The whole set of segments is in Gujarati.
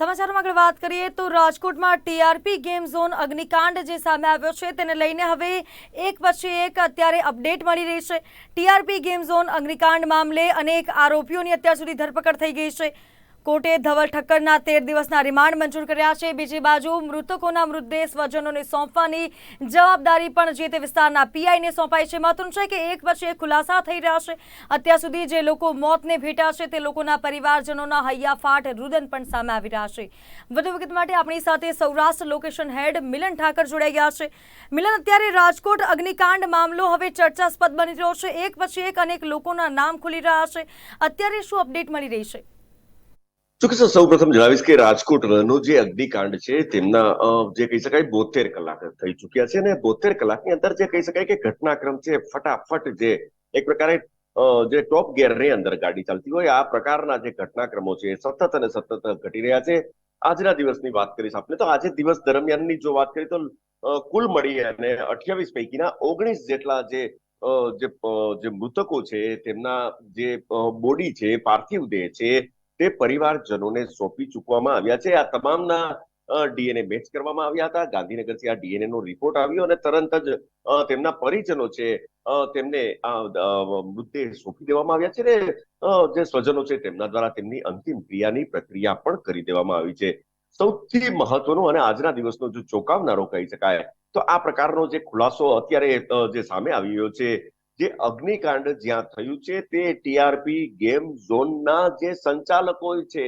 સમાચારમાં આગળ વાત કરીએ તો રાજકોટમાં ટીઆરપી ગેમ ઝોન અગ્નિકાંડ જે સામે આવ્યો છે તેને લઈને હવે એક પછી એક અત્યારે અપડેટ મળી રહી છે. ટીઆરપી ગેમ ઝોન અગ્નિકાંડ મામલે અનેક આરોપીઓની અત્યાર સુધી ધરપકડ થઈ ગઈ છે. કોર્ટે ધવલ ઠક્કરના તેર દિવસના રિમાન્ડ મંજૂર કર્યા છે. બીજી બાજુ, મૃતકોના મૃતદેહ સ્વજનોને સોંપવાની જવાબદારી પણ જે તે વિસ્તારના પીઆઈને સોંપાઈ છે. મહત્વનું છે કે એક પછી એક ખુલાસા થઈ રહ્યા છે. અત્યાર સુધી જે લોકો મોતને ભેટ્યા છે, તે લોકોના પરિવારજનોના હૈયાફાટ રુદન પણ સામે આવી રહ્યા છે. વધુ વિગત માટે આપણી સાથે સૌરાષ્ટ્ર લોકેશન હેડ મિલન ઠાકર જોડાઈ ગયા છે. મિલન, અત્યારે રાજકોટ અગ્નિકાંડ મામલો હવે ચર્ચાસ્પદ બની રહ્યો છે. એક પછી એક અનેક લોકોના નામ ખુલી રહ્યા છે. અત્યારે શું અપડેટ મળી રહી છે? ચોક્કસ સૌ પ્રથમ જણાવીશ કે રાજકોટનો જે અગ્નિકાંડ છે, તેમના જે કહી શકાય બોતેર કલાક થઈ ચુક્યા છે અને બોતેર કલાકની અંદર જે કહી શકાય કે ઘટનાક્રમ છે, ફટાફટ જે એક પ્રકારે જે ટોપ ગિયરની અંદર ગાડી ચાલતી હોય, આ પ્રકારના જે ઘટનાક્રમો છે, સતત અને સતત ઘટી રહ્યા છે. આજના દિવસની વાત કરીશ આપણે તો આજે દિવસ દરમિયાનની જો વાત કરીએ તો કુલ મળી અને અઠ્યાવીસ પૈકીના ઓગણીસ જેટલા જે જે મૃતકો છે, તેમના જે બોડી છે, પાર્થિવ દેહ છે તે પરિવારજનોને સોંપી ચૂકવામાં આવ્યા છે. આ તમામના ડીએનએ મેચ કરવામાં આવ્યા હતા. ગાંધીનગરથી આ ડીએનએ નો રિપોર્ટ આવ્યો અને તરત જ તેમના પરિજનો છે તેમને મૃતદેહ સોંપી દેવામાં આવ્યા છે ને જે સ્વજનો છે તેમના દ્વારા તેમની અંતિમ ક્રિયાની પ્રક્રિયા પણ કરી દેવામાં આવી છે. સૌથી મહત્વનો અને આજના દિવસનો જો ચોંકાવનારો કહી શકાય, તો આ પ્રકારનો જે ખુલાસો અત્યારે જે સામે આવી રહ્યો છે જે અગ્નિકાંડ જ્યાં થયું છે, તે ટીઆરપી ગેમ ઝોનના જે સંચાલકો છે,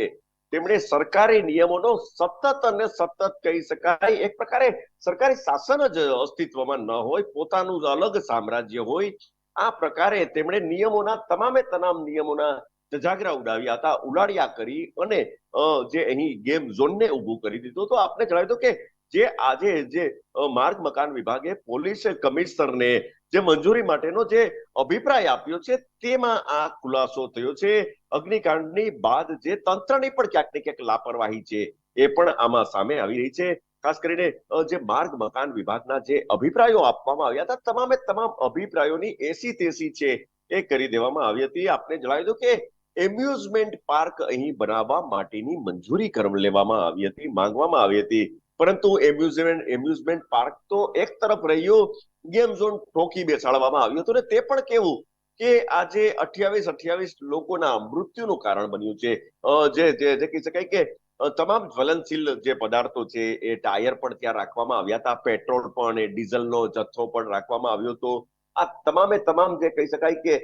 તેમણે સરકારી નિયમોનો સતત અને સતત કહી શકાય, એક પ્રકારે સરકારી શાસન જ અસ્તિત્વમાં ન હોય, પોતાનું જ અલગ સામ્રાજ્ય હોય. આ પ્રકારે તેમણે નિયમોના, તમામે તમામ નિયમોના જજાગરા ઉડાવ્યા હતા ઉડાડ્યા કરી અને જે અહીં ગેમ ઝોનને ઊભું કરી દીધું. તો આપને જણાવી દો કે જે આજે જે માર્ગ મકાન વિભાગે પોલીસ કમિશનરને જે મંજૂરી માટેનો જે અભિપ્રાય આપ્યો છે, તેમાં આ ખુલાસો થયો છે. અગ્નિકાંડની બાદ જે તંત્રની પણ ક્યાંક ને ક્યાંક લાપરવાહી છે, એ પણ આમાં સામે આવી રહી છે. ખાસ કરીને જે માર્ગ મકાન વિભાગના જે અભિપ્રાયો આપવામાં આવ્યા હતા, તમામે તમામ અભિપ્રાયોની એસી તેસી છે, એ કરી દેવામાં આવી હતી. આપને જણાવી દો કે, એમ્યુઝમેન્ટ પાર્ક અહીં બનાવવા માટેની મંજૂરી લેવામાં આવી હતી, માંગવામાં આવી હતી. પરંતુ એમ્યુઝમેન્ટ એમ્યુઝમેન્ટ પાર્ક તો એક તરફ રહ્યો ગેમ ઝોન ઠોકી બેસાડવામાં આવ્યું હતું ને તે પણ કેવું કે આજે અઠ્યાવીસ અઠ્યાવીસ લોકોના મૃત્યુનું કારણ બન્યું છે. જે જે કહી શકાય કે તમામ જ્વલનશીલ જે પદાર્થો છે એ ટાયર પણ ત્યાં રાખવામાં આવ્યા હતા, પેટ્રોલ પણ, એ ડીઝલનો જથ્થો પણ રાખવામાં આવ્યો હતો. આ તમામે તમામ જે કહી શકાય કે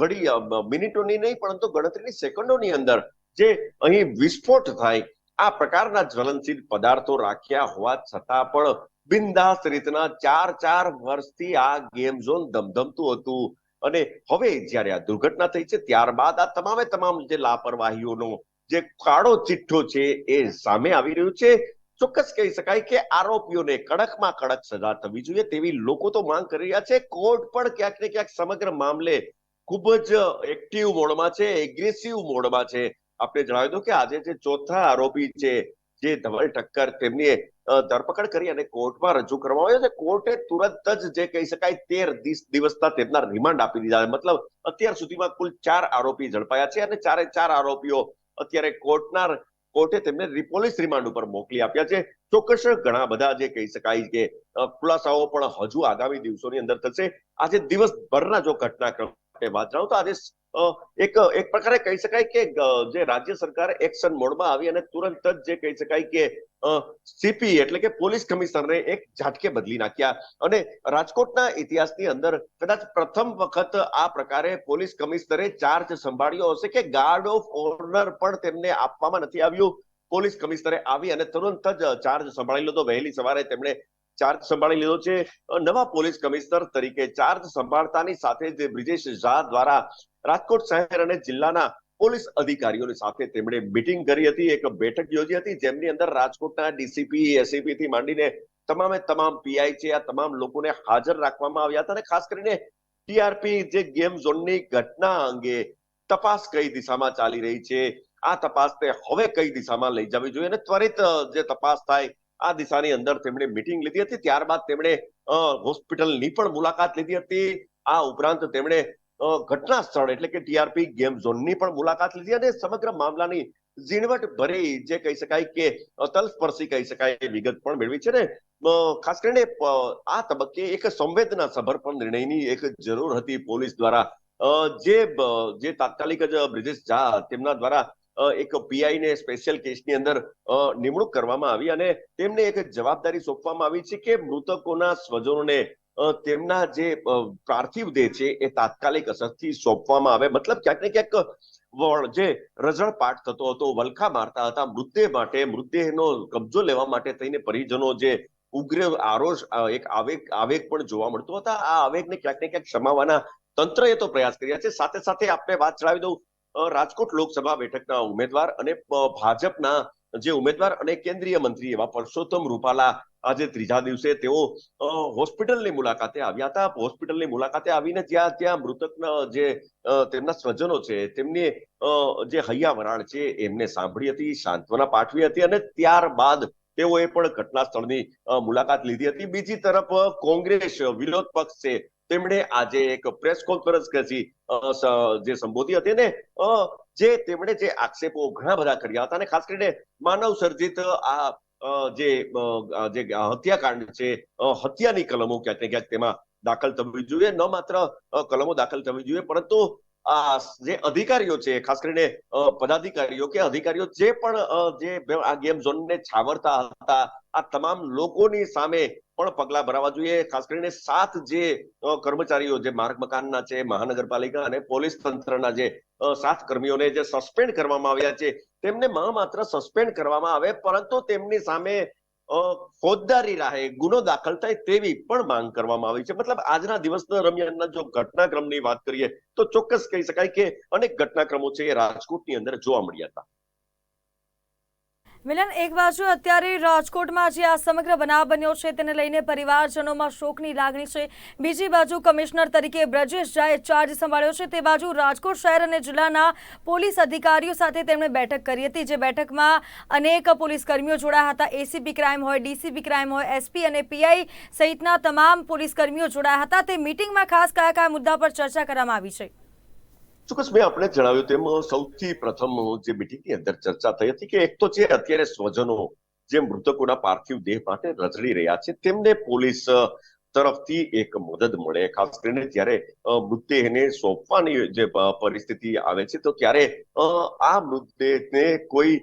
ઘડી મિનિટોની નહીં, પરંતુ ગણતરીની સેકન્ડોની અંદર જે અહીં વિસ્ફોટ થાય આ પ્રકારના જ્વલનશીલ પદાર્થો રાખ્યા હોવા છતાં પણ બિંદાસ રીતના ચાર ચાર વર્ષથી આ ગેમ ઝોન ધમધમતું હતું. અને હવે જ્યારે આ દુર્ઘટના થઈ છે, ત્યારબાદ આ તમામે તમામ જે લાપરવાહીઓનો જે કાળો ચિઠ્ઠો છે એ સામે આવી રહ્યું છે. ચોક્કસ કહી શકાય કે આરોપીઓને કડકમાં કડક સજા થવી જોઈએ તેવી લોકો તો માંગ કરી રહ્યા છે. કોર્ટ પણ ક્યાંક ને ક્યાંક સમગ્ર મામલે ખૂબ જ એક્ટિવ મોડમાં છે એગ્રેસિવ મોડમાં છે. આપણે જણાવી દઉં કે આજે જે ચોથા આરોપી છે, જે ધવલ ઠક્કર તેમની ધરપકડ કરી અને કોર્ટમાં રજૂ કરવામાં આવ્યો છે. કોર્ટે તુરંત જ જે કહી શકાય તેર દિવસના તેમના રિમાન્ડ આપી દીધા મતલબ અત્યાર સુધીમાં કુલ ચાર આરોપી ઝડપાયા છે અને ચારે, ચાર આરોપીઓ અત્યારે કોર્ટના, કોર્ટે તેમને પોલીસ રિમાન્ડ ઉપર મોકલી આપ્યા છે. ચોક્કસ ઘણા બધા જે કહી શકાય કે ખુલાસાઓ પણ હજુ આગામી દિવસોની અંદર થશે. આજે દિવસભરના જો ઘટનાક્રમ વાત જાઉં તો આજે એક એક પ્રકારે કહી શકાય કે જે રાજ્ય સરકાર એક્શન મોડમાં આવી અને તુરંત જ જે કહી શકાય કે સીપી એટલે કે પોલીસ કમિશનરને એક ઝાટકે બદલી નાખ્યા. અને રાજકોટના ઇતિહાસની અંદર કદાચ પ્રથમ વખત આ પ્રકારે પોલીસ કમિશનરે ચાર્જ સંભાળ્યો હશે કે ગાર્ડ ઓફ ઓનર પણ તેમને આપવામાં નથી આવ્યું. પોલીસ કમિશનરે આવી અને તુરંત જ ચાર્જ સંભાળી લીધો. વહેલી સવારે તેમણે ચાર્જ સંભાળી લીધો છે. નવા પોલીસ કમિશનર તરીકે ચાર્જ સંભાળતાની સાથે જ બ્રિજેશ ઝા દ્વારા રાજકોટ શહેર અને જિલ્લાના પોલીસ અધિકારીઓની સાથે તેમણે મીટિંગ કરી હતી. એક બેઠક યોજી હતી જેમની અંદર રાજકોટના ડીસીપી એસીપી થી માંડીને તમામે તમામ પીઆઈ છે, આ તમામ લોકોને હાજર રાખવામાં આવ્યા હતા અને ખાસ કરીને ટીઆરપી જે ગેમ ઝોનની ઘટના અંગે તપાસ કઈ દિશામાં ચાલી રહી છે, આ તપાસને હવે કઈ દિશામાં લઈ જવી જોઈએ અને ત્વરિત જે તપાસ થાય આ દિશાની અંદર તેમણે મિટિંગ લીધી હતી. ત્યારબાદ તેમણે હોસ્પિટલની પણ મુલાકાત લીધી હતી. આ ઉપરાંત તેમણે ઘટના સ્થળ એટલે કે ટીઆરપી ગેમ ઝોનની પણ મુલાકાત લીધી અને સમગ્ર મામલાની ઝીણવટ ભરી જે કહી શકાય કે તલસ્પર્શી કહી શકાય વિગત પણ મેળવી છે ને ખાસ કરીને આ તબક્કે એક સંવેદના સભર પણ નિર્ણયની એક જરૂર હતી પોલીસ દ્વારા. જે જે તાત્કાલિક જ બ્રિજેશ ઝા તેમના દ્વારા એક પીઆઈ ને સ્પેશિયલ કેસની અંદર નિમણૂક કરવામાં આવી અને તેમને એક જવાબદારી સોંપવામાં આવી છે કે મૃતકોના સ્વજનોને તેમના જે પાર્થિવ દેહ છે એ તાત્કાલિક અસરથી સોંપવામાં આવે. મતલબ ક્યાંક ને ક્યાંક જે રઝળપાટ થતો હતો, વલખા મારતા હતા, મૃતદેહ માટે, મૃતદેહનો કબજો લેવા માટે થઈને પરિજનો જે ઉગ્ર આરોષ એક આવેગ આવેગ પણ જોવા મળતો હતા. આ આવેગને ક્યાંક ને ક્યાંક સમાવવાના તંત્રએ તો પ્રયાસ કર્યા છે. સાથે સાથે આપણે વાત જણાવી દઉં રાજકોટ લોકસભા બેઠકના ઉમેદવાર અને ભાજપના જે ઉમેદવાર અને કેન્દ્રીય મંત્રી એવા પરસોત્તમ રૂપાલા આજે ત્રીજા દિવસે તેઓ હોસ્પિટલની મુલાકાતે આવ્યા હતા. હોસ્પિટલની મુલાકાતે આવીને જ્યાં, ત્યાં મૃતકના જે તેમના સ્વજનો છે, તેમની જે હૈયા વરાળ છે, એમને સાંભળી હતી, સાંત્વના પાઠવી હતી અને ત્યારબાદ તેઓએ પણ ઘટના સ્થળની મુલાકાત લીધી હતી. બીજી તરફ કોંગ્રેસ વિરોધ પક્ષ છે તેમણે આજે એક પ્રેસ કોન્ફરન્સ કરી જે સંબોધી હતી ને જે તેમણે જે આક્ષેપો ઘણા બધા કર્યા હતા અને ખાસ કરીને માનવ સર્જિત આ જે જે હત્યાકાંડ છે હત્યાની કલમો ક્યાંક ને ક્યાંક તેમાં દાખલ થવી જોઈએ. ન માત્ર કલમો દાખલ થવી જોઈએ, પરંતુ જે અધિકારીઓ છે, ખાસ કરીને પદાધિકારીઓ કે અધિકારીઓ જે પણ જે આ ગેમ ઝોનને છાવરતા હતા, આ તમામ લોકોની સામે પણ પગલા ભરાવા જોઈએ. ખાસ કરીને સાત જે કર્મચારીઓ જે માર્ગ મકાનના છે, મહાનગરપાલિકા અને પોલીસ તંત્રના જે સાત કર્મીઓને જે સસ્પેન્ડ કરવામાં આવ્યા છે, તેમને માત્ર સસ્પેન્ડ કરવામાં આવે, પરંતુ તેમની સામે ફોજદારી રાહે, ગુનો દાખલ થાય તેવી પણ માંગ કરવામાં આવી છે. મતલબ આજના દિવસ દરમિયાનના જો ઘટનાક્રમની વાત કરીએ, તો ચોક્કસ કહી શકાય કે અનેક ઘટનાક્રમો છે એ રાજકોટની અંદર જોવા મળ્યા હતા. મિલન, એક બાજુ અત્યારે રાજકોટમાં જે આ સમગ્ર બનાવ બન્યો છે, તેને લઈને પરિવારજનોમાં શોકની લાગણી છે. બીજી બાજુ કમિશનર તરીકે બ્રજેશ ઝાએ ચાર્જ સંભાળ્યો છે. તે બાજુ રાજકોટ શહેર અને જિલ્લાના પોલીસ અધિકારીઓ સાથે તેમણે બેઠક કરી હતી, જે બેઠકમાં અનેક પોલીસ કર્મીઓ જોડાયા હતા. એસીપી ક્રાઇમ હોય ડીસીપી ક્રાઇમ હોય એસપી અને પીઆઈ સહિતના તમામ પોલીસ કર્મીઓ જોડાયા હતા. તે મિટિંગમાં ખાસ કયા કયા મુદ્દા પર ચર્ચા કરવામાં આવી છે? ચોક્કસ મેં આપણે જણાવ્યું તેમ સૌથી પ્રથમ જે મિટિંગની અંદર ચર્ચા થઈ હતી કે એક તો જે અત્યારે સ્વજનો, જે મૃતકોના પાર્થિવ દેહ માટે રજડી રહ્યા છે, તેમને પોલીસ તરફથી એક મદદ મળે. ખાસ કરીને જ્યારે મૃતદેહને સોંપવાની જે પરિસ્થિતિ આવે છે, તો ત્યારે આ મૃતદેહને કોઈ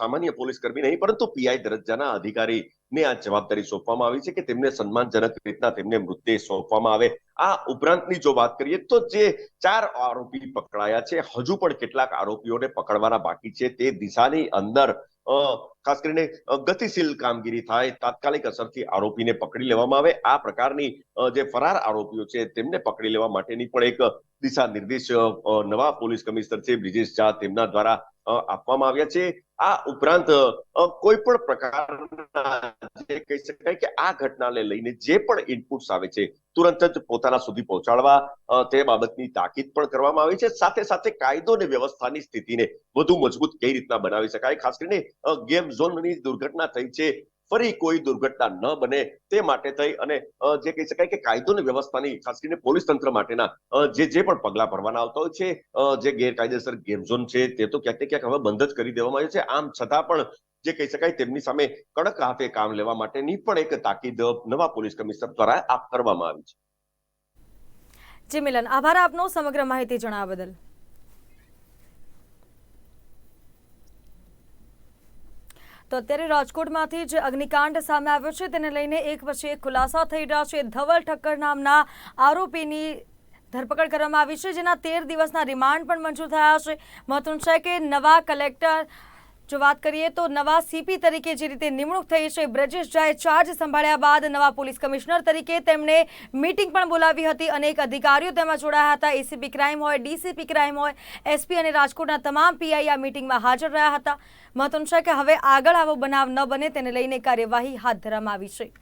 સામાન્ય પોલીસ કર્મી નહીં, પરંતુ પીઆઈ દરજ્જાના અધિકારી ને આ જવાબદારી સોંપવામાં આવી છે કે તેમને સન્માનજનક રીતના તેમને મૃતદેહ સોંપવામાં આવે. આ ઉપરાંતની જો વાત કરીએ તો જે ચાર આરોપી પકડાયા છે, હજુ પણ કેટલાક આરોપીઓને પકડવાના બાકી છે. તે દિશાની અંદર ખાસ કરીને ગતિશીલ કામગીરી થાય, તાત્કાલિક અસરથી આરોપીને પકડી લેવામાં આવે. આ પ્રકારની જે ફરાર આરોપીઓ છે તેમને પકડી લેવા માટેની પણ એક દિશા નિર્દેશ નવા પોલીસ કમિશનર છે બ્રિજેશ ઝા તેમના દ્વારા આપવામાં આવ્યા છે. આ ઉપરાંત કોઈ પણ પ્રકારના જે કહી શકાય કે આ ઘટનાને લઈને જે પણ ઇનપુટ્સ આવે છે, તુરંત જ પોતાના સુધી પહોંચાડવા તે બાબતની તાકીદ પણ કરવામાં આવી છે. સાથે સાથે કાયદો અને વ્યવસ્થાની સ્થિતિને વધુ મજબૂત કઈ રીતના બનાવી શકાય? ખાસ કરીને ગેમ ઝોનની દુર્ઘટના થઈ છે. ફરી કોઈ દુર્ઘટના ન બને તે માટે થઈ અને જે કહી શકાય કે કાયદો અને વ્યવસ્થાની ખાસ કરીને પોલીસ તંત્ર માટેના જે જે પણ પગલા ભરવાના આવતા હોય છે જે ગેરકાયદેસર ગેમ ઝોન છે તે તો ક્યાંક ક્યાંક હવે બંધ જ કરી દેવામાં આવ્યો છે. આમ છતાં પણ જે કહી શકાય તેમની સામે કડક હાથે કામ લેવા માટેની પણ એક તાકીદ નવા પોલીસ કમિશનર દ્વારા આપ કરવામાં આવી છે. જી મિલન, આભાર આપનો સમગ્ર માહિતી જણાવવા બદલ. તો અત્યારે રાજકોટમાંથી જે અગ્નિકાંડ સામે આવ્યો છે. તેને લઈને એક પછી એક ખુલાસા થઈ રહ્યા છે. ધવલ ઠક્કર નામના આરોપીની ધરપકડ કરવામાં આવી છે, જેના તેર દિવસના રિમાન્ડ પણ મંજૂર થયા છે. મહત્વનું છે કે નવા કલેક્ટર જો વાત કરીએ તો નવા સીપી તરીકે જે રીતે નિમણૂક થઈ છે, બ્રજેશ ઝાએ ચાર્જ સંભાળ્યા બાદ નવા પોલીસ કમિશનર તરીકે તેમણે મીટિંગ પણ બોલાવી હતી. અનેક અધિકારીઓ તેમાં જોડાયા હતા. એસીપી ક્રાઇમ હોય ડીસીપી ક્રાઇમ હોય એસપી અને રાજકોટના તમામ પીઆઈ આ મીટિંગમાં હાજર રહ્યા હતા. મહત્વનું છે કે હવે આગળ આવો બનાવ ન બને, તેને લઈને કાર્યવાહી હાથ ધરવામાં આવી છે.